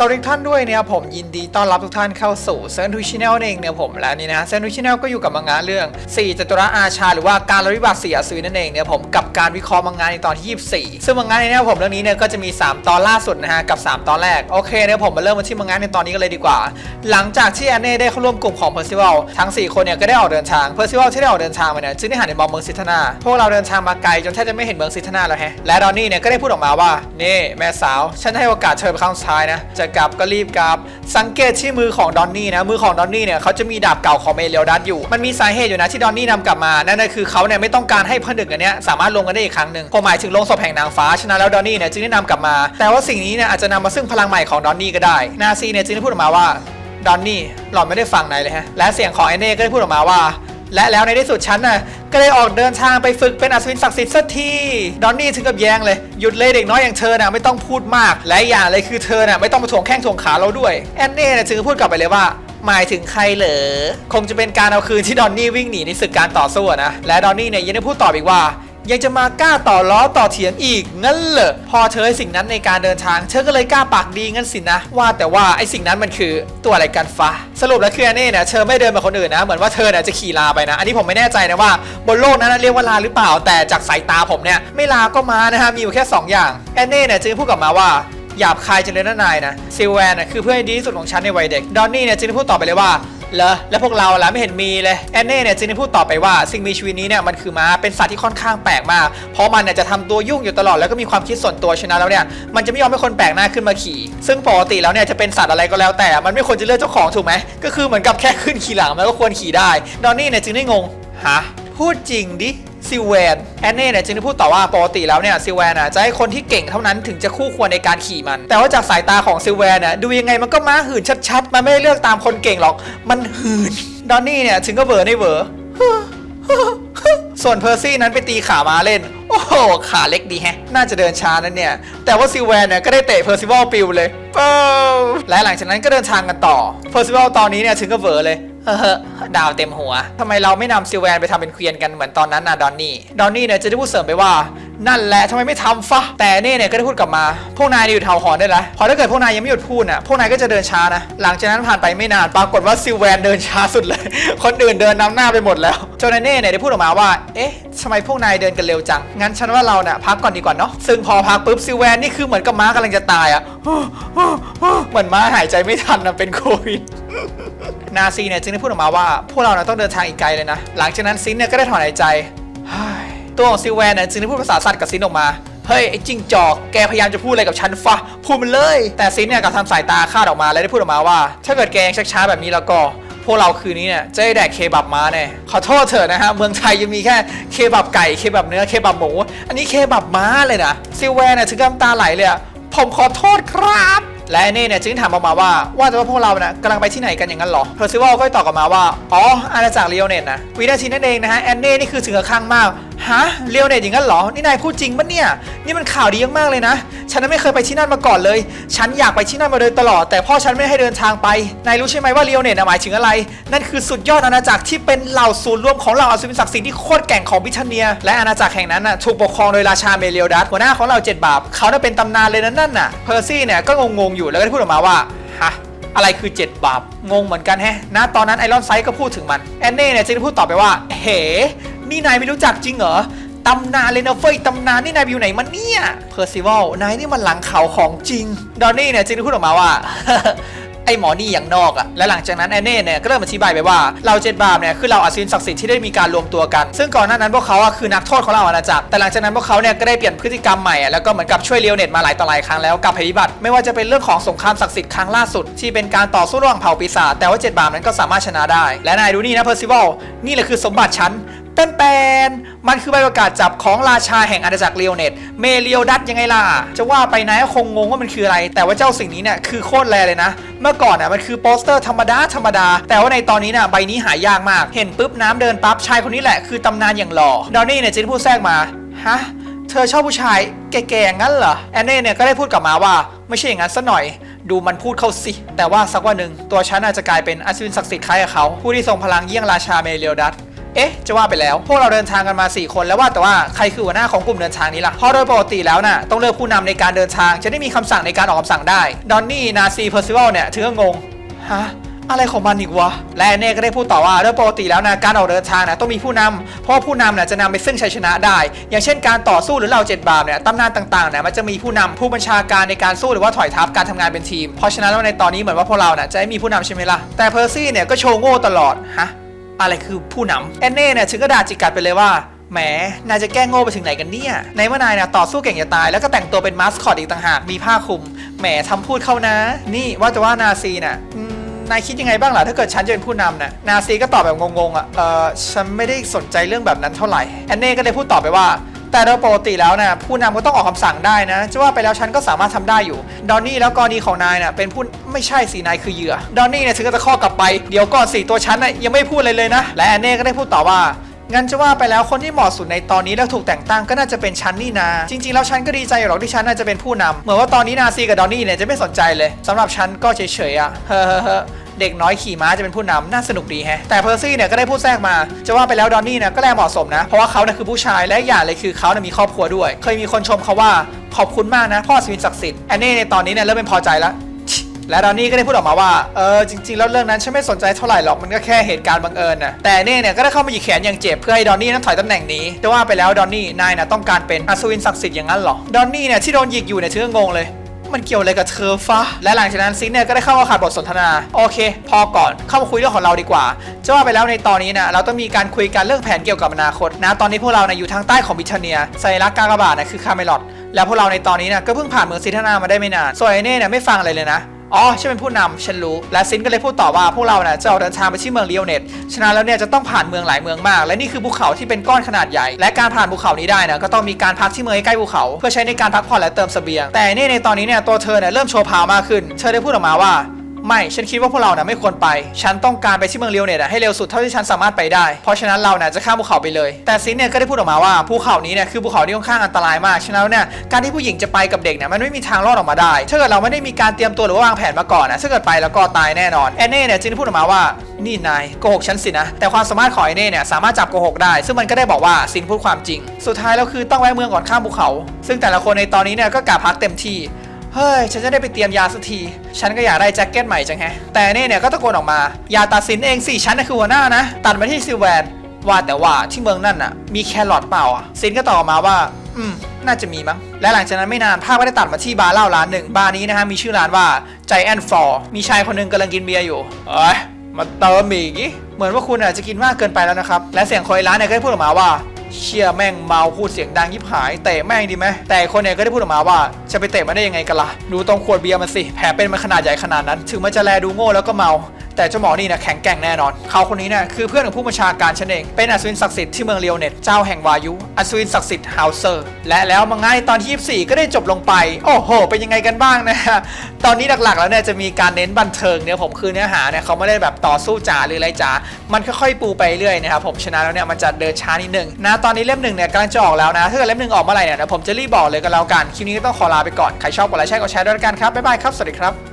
สวัสดีท่านด้วยเนี่ยผมยินดีต้อนรับทุกท่านเข้าสู่เซนทูชิแนลเองเนี่ยผมแล้วนี่นะเซนทูชิแนลก็อยู่กับมังงะเรื่อง 4จตุรอาชา หรือว่าการระวิบัติเสียซื้อนั่นเองเนี่ยผมกับการวิเคราะห์มังงะในตอนที่ 24 ซึ่งมังงะในเนี่ยผมเรื่องนี้เนี่ยก็จะมี 3 ตอนล่าสุดนะฮะกับ 3 ตอนแรก โอเคเนี่ยผมมาเริ่มมาที่มังงะในตอนนี้กันเลยดีกว่า หลังจากที่แอนเน่ได้เข้าร่วมกลุ่มของเพอร์ซิวัลทั้ง 4 คนเนี่ยก็ได้ออกเดินทางเพอร์ซิวัลที่ได้ออกเดินทางมาเนี่ยจึงได้หันไปมองเมืองซิทนาพวกเราเดินทางมาไกลจนแทบจะไม่เห็นเมืองซิทนาแล้วแฮะและดอนนี่เนี่ยก็ได้พูดออกมาว่านี่แม่สาวฉันให้โอกาสเธอเป็นครั้งสุดท้ายนะจะกลับก็รีบกลับ สังเกตที่มือของดอนนี่นะมือของดอนนี่เนี่ยเขาจะมีดาบเก่าของเมเลียวดัสอยู่ มันมีสาเหตุอยู่นะที่ดอนนี่นำกลับมานั่นก็คือเขาเนี่ยไม่ต้องการให้ผนึกอันเนี้ยสามารถลงกันได้อีกครั้งหนึ่งผมหมายถึงลงศพแห่งนางฟ้าฉะนั้นแล้วดอนนี่เนี่ยจึงได้นำกลับมา แต่ว่าสิ่งนี้เนี่ยอาจจะนำมาซึ่งพลังใหม่ของดอนนี่ก็ได้นาซีเนี่ยจึงได้พูดออกมาว่าดอนนี่หล่อนไม่ได้ฟังไหนเลยฮะและเสียงของไอเน่ก็ได้พูดออกมาว่า และแล้วในที่สุดฉันน่ะก็ได้ออกเดินทางไปฝึกเป็นอัศวินศักดิ์สิทธิ์สักทีดอนนี่ถึงกับแย้งเลย หยุดเลยเด็กน้อยอย่างเธอน่ะไม่ต้องพูดมาก และอย่างเลยคือเธอน่ะไม่ต้องมาถ่วงแข้งถ่วงขาเราด้วย แอนเน่น่ะจึงพูดกลับไปเลยว่าหมายถึงใครเหรอ คงจะเป็นการเอาคืนที่ดอนนี่วิ่งหนีในศึกการต่อสู้นะ และดอนนี่เนี่ยยังได้พูดตอบอีกว่า ยังจะมากล้าต่อล้อต่อเถียงอีกงั้นเหรอพอเธอสิ่งนั้นในการเดินทาง เธอก็เลยกล้าปากดีงั้นสินะ ว่าแต่ว่าไอ้สิ่งนั้นมันคือตัวอะไรกันฟ้าสรุปแล้วคืออันนี้เนี่ยเธอไม่เดินแบบคนอื่นนะ เหมือนว่าเธอเนี่ยจะขี่ลาไปนะ อันนี้ผมไม่แน่ใจนะว่า บนโลกนั้นเรียกว่าลาหรือเปล่า แต่จากสายตาผมเนี่ยไม่ลาก็มานะฮะมีอยู่แค่สองอย่างแอนเน่เนี่ยจึงพูดกลับมาว่าหยาบคายจังเลยนะนายนะซิลแวนน่ะคือเพื่อนดีที่สุดของฉันในวัยเด็กดอนนี่เนี่ยจึงพูดต่อไปเลยว่า เหรอแล้วพวกเราล่ะไม่เห็นมีเลยแอนเน่เนี่ยจึงได้พูดต่อไปว่า สิ่งมีชีวิตนี้เนี่ยมันคือม้าเป็นสัตว์ที่ค่อนข้างแปลกมาก เพราะมันเนี่ยจะทำตัวยุ่งอยู่ตลอดแล้วก็มีความคิดส่วนตัวชนะแล้วเนี่ยมันจะไม่ยอมให้คนแปลกหน้าขึ้นมาขี่ ซึ่งปกติแล้วเนี่ยจะเป็นสัตว์อะไรก็แล้วแต่ มันไม่ควรจะเลือกเจ้าของถูกไหมก็คือเหมือนกับแค่ขึ้นขี่หลังมันก็ควรขี่ได้ดอนนี่เนี่ยจึงได้งงฮะ พูดจริงดิซิลแวนแอนเน่เนี่ยจึงได้พูดต่อว่าปกติแล้วเนี่ยซิลแวนอะจะให้คนที่เก่งเท่านั้นถึงจะคู่ควรในการขี่มัน แต่ว่าจากสายตาของซิลแวนอะดูยังไงมันก็ม้าหื่นชัดๆ มันไม่ได้เลือกตามคนเก่งหรอก มันหื่นดอนนี่เนี่ยถึงก็เบอร์ในเบอร์ส่วนเพอร์ซี่นั้นไปตีขามาเล่น โอ้โห ขาเล็กดีแฮะ น่าจะเดินช้านั่นเนี่ย แต่ว่าซิลแวนเนี่ยก็ได้เตะเพอร์ซิวัลปิวเลยเป้าและหลังจากนั้นก็เดินทางกันต่อเพอร์ซิวัลตอนนี้เนี่ยถึงก็เวอร์เลย เฮ้อดาวเต็มหัว ทำไมเราไม่นำซิลแวนไปทำเป็นเควียนกันเหมือนตอนนั้นนะดอนนี่ ดอนนี่เนี่ยจะได้พูดเสริมไปว่า นั่นแหละทำไมไม่ทำฟะ แต่เน่เนี่ยก็ได้พูดกลับมา พวกนายเนี่ยหยุดเห่าหอนได้แล้วพอถ้าเกิดพวกนายยังไม่หยุดพูดน่ะ พวกนายก็จะเดินช้านะ หลังจากนั้นผ่านไปไม่นาน ปรากฏว่าซิลแวนเดินช้าสุดเลย คนอื่นเดินนำหน้าไปหมดแล้วจนเน่เนี่ยได้พูดออกมาว่า เอ๊ะทำไมพวกนายเดินกันเร็วจัง งั้นฉันว่าเราเนี่ยพักก่อนดีกว่าเนาะ ซึ่งพอพักปุ๊บซิลแวนนี่คือเหมือนกับม้ากำลังจะตายอะเหมือนม้าหายใจไม่ทันนะเป็นโควิด นาซีเนี่ยจึงได้พูดออกมาว่า พวกเราเนี่ยต้องเดินทางอีกไกลเลยนะ หลังจากนั้นซินเนี่ยก็ได้ถอนหายใจตัวของซิลแวนเนี่ยจึงได้พูดภาษาสัตว์กับซินออกมาเฮ้ยไอ้จิงจอกแกพยายามจะพูดอะไรกับฉันฟะพูดมันเลย แต่ซินเนี่ยกับทำสายตาคาดออกมาและได้พูดออกมาว่า ถ้าเกิดแกยังชักช้าแบบนี้แล้วก็พวกเราคืนนี้เนี่ยจะได้แดกเคบับมาแน่ขอโทษเถอะนะฮะ เมืองไทยยังมีแค่เคบับไก่เคบับเนื้อเคบับหมู อันนี้เคบับม้าเลยนะซิลแวนเนี่ยถึงกับตาไหลเลยอะผมขอโทษครับ และแอนเน่เนี่ยจึงถามออกมาว่าว่าแต่ว่าพวกเราเนี่ยกำลังไปที่ไหนกันอย่างนั้นเหรอเพอร์ซิวัลก็ตอบกลับมาว่าอ๋ออาณาจักรเลียวเนตนะวินาทีนั่นเองนะฮะแอนเน่นี่คือถึงกับข้างมาก ฮะเลียวเนตอย่างนั้นเหรอ นี่นายพูดจริงปะเนี่ย นี่มันข่าวดีมากๆเลยนะ ฉันไม่เคยไปที่นั่นมาก่อนเลย ฉันอยากไปที่นั่นมาโดยตลอด แต่พ่อฉันไม่ให้เดินทางไป นายรู้ใช่ไหมว่าเลียวเนตหมายถึงอะไร นั่นคือสุดยอดอาณาจักรที่เป็นเหล่าศูนย์รวมของเหล่าอัศวินศักดิ์สิทธิ์ที่โคตรแกร่งของบิทเนีย และอาณาจักรแห่งนั้นน่ะถูกปกครองโดยราชาเมเลียดัสหัวหน้าของเหล่าเจ็ดบาปเขาน่ะเป็นตำนานเลยนะนั่นน่ะ เพอร์ซี่เนี่ยก็งงๆอยู่แล้วก็ได้พูดออกมาว่าฮะอะไรคือ 7 บาป งงเหมือนกันแฮะนะตอนนั้นไอรอนไซก็พูดถึงมัน แอนเน่เนี่ยจึงพูดต่อไปว่าเฮ้ นี่นายไม่รู้จักจริงเหรอตำนานเลยนะเฟ้ยตำนานนี่นายไปอยู่ไหนมันเนี่ยเพอร์ซิวัลนายนี่มันหลังเขาของจริงดอนนี่เนี่ยจึงพูดออกมาว่าไอหมอนี่อย่างนอกอะและหลังจากนั้นแอนเน่เนี่ยก็เริ่มอธิบายไปว่าเราเจ็ดบาปเนี่ยคือเราอาศินศักดิ์สิทธิ์ที่ได้มีการรวมตัวกัน ซึ่งก่อนหน้านั้นพวกเขาอะคือนักโทษของเราอาณาจักรแต่หลังจากนั้นพวกเขาเนี่ยก็ได้เปลี่ยนพฤติกรรมใหม่อะแล้วก็เหมือนกับช่วยเลียวเน็ตมาหลายต่อหลายครั้งแล้วกับภัยพิบัติไม่ว่าจะเป็นเรื่องของสงครามศักดิ์สิทธิ์ครั้งล่าสุด ที่เป็นการต่อสู้ระหว่างเผ่าปีศาจแต่ว่าเจ็ดบาปนั้นก็สามารถชนะได้ และนายดูนี่นะเพอร์ซิวัลนี่แหละคือสมบัติฉัน เป็นแปนมันคือใบประกาศจับของราชาแห่งอาณาจักรเลียวเนตเมเลียวดัตยังไงล่ะ จะว่าไปนายก็คงงงว่ามันคืออะไร แต่ว่าเจ้าสิ่งนี้เนี่ยคือโคตรแรเลยนะ เมื่อก่อนอะมันคือโปสเตอร์ธรรมดาธรรมดา แต่ว่าในตอนนี้น่ะใบนี้หายากมาก เห็นปุ๊บน้ำเดินปั๊บชายคนนี้แหละคือตำนานอย่างหล่อ ดอนนี่เนี่ยจะได้พูดแทรกมา ฮะ เธอชอบผู้ชายแก่ๆงั้นเหรอ แอนเน่เนี่ยก็ได้พูดกลับมาว่าไม่ใช่อย่างนั้นซะหน่อย ดูมันพูดเข้าสิ แต่ว่าสักวันหนึ่งตัวฉันอาจจะกลายเป็นอัศวินศักดิ์สิทธิ์คล้ายกับเขา ผู้ที่ทรงพลังเยี่ยงราชาเมเลียดัต เอ๊ะ จะว่าไปแล้ว พวกเราเดินทางกันมา 4 คนแล้วว่าแต่ว่าใครคือหัวหน้าของกลุ่มเดินทางนี้ล่ะ เพราะโดยปกติแล้วน่ะต้องเลือกผู้นำในการเดินทาง จะได้มีคำสั่งในการออกคำสั่งได้ ดอนนี่ นาซี เพอร์ซิวัลเนี่ยถือว่างง ฮะอะไรของมันอีกวะ และเน่ก็ได้พูดต่อว่าโดยปกติแล้วนะการออกเดินทางนะต้องมีผู้นำเพราะผู้นำนะจะนำไปซึ่งชัยชนะได้ อย่างเช่นการต่อสู้หรือเหล่าเจ็ดบาปเนี่ยตำนานต่างๆนี่ยมันจะมีผู้นำผู้บัญชาการในการสู้หรือว่าถอยทัพการทำงานเป็นทีม เพราะฉะนั้นแล้วในตอนนี้เหมือนว่าพวกเรานะจะไม่มีผู้นำใช่ไหมล่ะแต่เพอร์ซี่เนี่ยก็โชว์โง่ตลอดฮะ อะไรคือผู้นำแอนเน่เนี่ยถึงกระดาษจิกัดไปเลยว่าแหม นายจะแก้งโง่ไปถึงไหนกันเนี่ย ในเมื่อนายน่ะต่อสู้เก่งจะตาย แล้วก็แต่งตัวเป็นมาสคอตอีกต่างหาก มีผ้าคลุม แหมทำพูดเข้านะ นี่ว่าจะว่านาซีน่ะนายคิดยังไงบ้างล่ะถ้าเกิดฉันจะเป็นผู้นำน่ะนาซีก็ตอบแบบงงๆอะเออฉันไม่ได้สนใจเรื่องแบบนั้นเท่าไหร่แอนเน่ก็เลยพูดตอบไปว่า แต่โดยปกติแล้วนะผู้นำก็ต้องออกคำสั่งได้นะจะว่าไปแล้วฉันก็สามารถทำได้อยู่ ดอนนี่แล้วกรณีของนายน่ะเป็นผู้ไม่ใช่สีนายคือเหยื่อ ดอนนี่เนี่ยถึงก็จะข้อกลับไป เดี๋ยวก่อนสี่ตัวฉันน่ะยังไม่พูดเลยเลยนะ และแอนเน่ก็ได้พูดต่อว่างั้นจะว่าไปแล้วคนที่เหมาะสุดในตอนนี้แล้วถูกแต่งตั้งก็น่าจะเป็นฉันนี่นา จริงๆแล้วฉันก็ดีใจหรอกที่ฉันน่าจะเป็นผู้นำเหมือนว่าตอนนี้นาซีกับดอนนี่เนี่ยจะไม่สนใจเลยสำหรับฉันก็เฉยๆอะเฮ้อ เด็กน้อยขี่ม้าจะเป็นผู้นำน่าสนุกดีแฮะแต่เพอร์ซี่เนี่ยก็ได้พูดแทรกมา จะว่าไปแล้วดอนนี่เนี่ยก็แลเหมาะสมนะ เพราะว่าเขาเนี่ยคือผู้ชายและอย่างเลยคือเขาเนี่ยมีครอบครัวด้วย เคยมีคนชมเขาว่าขอบคุณมากนะ พ่อสวินศักดิ์สิทธิ์แอนนี่ในตอนนี้เนี่ยเริ่มไม่พอใจแล้วและดอนนี่ก็ได้พูดออกมาว่า เออจริงๆ แล้วเรื่องนั้นฉันไม่สนใจเท่าไหร่หรอก มันก็แค่เหตุการณ์บังเอิญนะแต่เน่เนี่ยก็ได้เข้ามาหยิกแขนอย่างเจ็บเพื่อให้ดอนนี่นั้นถอยตำแหน่งนี้ แต่ว่าไปแล้วดอนนี่นายนะต้องการเป็นอัศวินศักดิ์สิทธิ์อย่างนั้นหรอ ดอนนี่เนี่ยที่โดนหยิกอยู่เนี่ยถึงก็งงเลย มันเกี่ยวอะไรกับเธอฟ้าและหลังจากนั้นซินเนี่ยก็ได้เข้ามาขาดบทสนทนา โอเค พอก่อนเข้ามาคุยเรื่องของเราดีกว่าจะว่าไปแล้วในตอนนี้นะเราต้องมีการคุยกันเรื่องแผนเกี่ยวกับอนาคตนะตอนนี้พวกเรานะอยู่ทางใต้ของบิทเนียสัญลักษณ์กากบาทนะคือคาเมลอดแล้วพวกเราในตอนนี้นะก็เพิ่งผ่านเมืองซิทนามาได้ไม่นานส่วนไอเน่เนี่ยไม่ฟังอะไรเลยนะ อ๋อฉันเป็นผู้นำฉันรู้ และซินก็เลยพูดต่อว่าพวกเราเนี่ยจะออกเดินทางไปที่เมืองเลียวเน็ตฉะนั้นแล้วเนี่ยจะต้องผ่านเมืองหลายเมืองมาก และนี่คือภูเขาที่เป็นก้อนขนาดใหญ่ และการผ่านภูเขานี้ได้นะก็ต้องมีการพักที่เมืองใกล้ภูเขา เพื่อใช้ในการพักผ่อนและเติมเสบียง แต่นี่ในตอนนี้เนี่ยตัวเธอเนี่ยเริ่มโชว์พาวมากขึ้น เธอได้พูดออกมาว่า ไม่ฉันคิดว่าพวกเราน่ะไม่ควรไป ฉันต้องการไปที่เมืองเลียวเน็ตอะให้เร็วสุดเท่าที่ฉันสามารถไปได้ เพราะฉะนั้นเราน่ะจะข้ามภูเขาไปเลย แต่ซินเนี่ยก็ได้พูดออกมาว่าภูเขานี้เนี่ยคือภูเขาที่ค่อนข้างอันตรายมากฉะนั้นแล้เนี่ยการที่ผู้หญิงจะไปกับเด็กเนี่ยมันไม่มีทางรอดออกมาได้ ถ้าเกิดเราไม่ได้มีการเตรียมตัวหรือว่าวางแผนมาก่อนนะถ้าเกิดไปแล้วก็ตายแน่นอนแอนเน่เนี่ยจึงพูดออกมาว่านี่นายโกหกฉันสินะ แต่ความสามารถของไอเน่เนี่ยสามารถจับโกหกได้ ซึ่งมันก็ได้บอกว่าซินพูดความจริง สุดท้ายแล้วคือต้องแวะเมืองก่อนข้ามภูเขา ซึ่งแต่ละคนในตอนนี้เนี่ยก็กะพักเต็มที่ เฮ้ย ฉันจะได้ไปเตรียมยาสักที ฉันก็อยากได้แจ็คเก็ตใหม่จังแฮะ แต่เน่เนี่ยก็ตะโกนออกมา อย่าตัดสินเองสิ ฉันน่ะคือหัวหน้านะ ตัดมาที่ซิลแวน ว่าแต่ว่าที่เมืองนั่นน่ะ มีแครอทเปล่าอะ ซินก็ตอบมาว่า อืม น่าจะมีมั้ง และหลังจากนั้นไม่นานภาพก็ได้ตัดมาที่บาร์เหล้าร้านหนึ่ง บาร์นี้นะฮะ มีชื่อร้านว่า Giant f o r มีชายคนหนึงกำลังกินเบียร์อยู่ เอ้ย มาเติมอีกเหมือนว่าคุณอาจจะกินมากเกินไปแล้วนะครับ และเสียงคนในร้านเนี่ยก็ได้พูดออกมาว่า เชี่ยแม่งเมาพูดเสียงดังยิบหายเตะแม่งดีไหมแต่คนเนี่ยก็ได้พูดออกมาว่าจะไปเตะมันได้ยังไงกันล่ะดูตรงขวดเบียร์มันสิแผลเป็นมันขนาดใหญ่ขนาดนั้น ถึงมันจะแลดูโง่แล้วก็เมา แต่เจ้าหมอนี่นะแข็งแกร่งแน่นอน เขาคนนี้เนี่ยคือเพื่อนของผู้บัญชาการฉันเอง เป็นอัศวินศักดิ์สิทธิ์ที่เมืองเลียวเน็ตเจ้าแห่งวายุอัศวินศักดิ์สิทธิ์ฮาวเซอร์ และแล้วมังงายตอนที่24 ก็ได้จบลงไป โอ้โห เป็นยังไงกันบ้างนะฮะ ตอนนี้หลักๆแล้วเนี่ยจะมีการเน้นบันเทิงเนี่ยผมคือเนื้อหาเนี่ยเขาไม่ได้แบบต่อสู้จ๋าหรืออะไรจ๋า มันค่อยๆปูไปเรื่อยนะครับผมฉะนั้นแล้วเนี่ยมันจะเดินช้านิดนึงนะตอนนี้เล่มหนึ่งเนี่ยกำลังจะออกแล้วนะถ้าเกิดเล่มหนึ่งออกเมื่อไหร่เนี่ยผมจะรีบบอกเลยกันแล้วกันคลิปนี้ก็ต้องขอลาไปก่อนใครชอบกดไลค์แชร์กดแชร์ด้วยกันครับบ๊ายบายครับสวัสดีครับ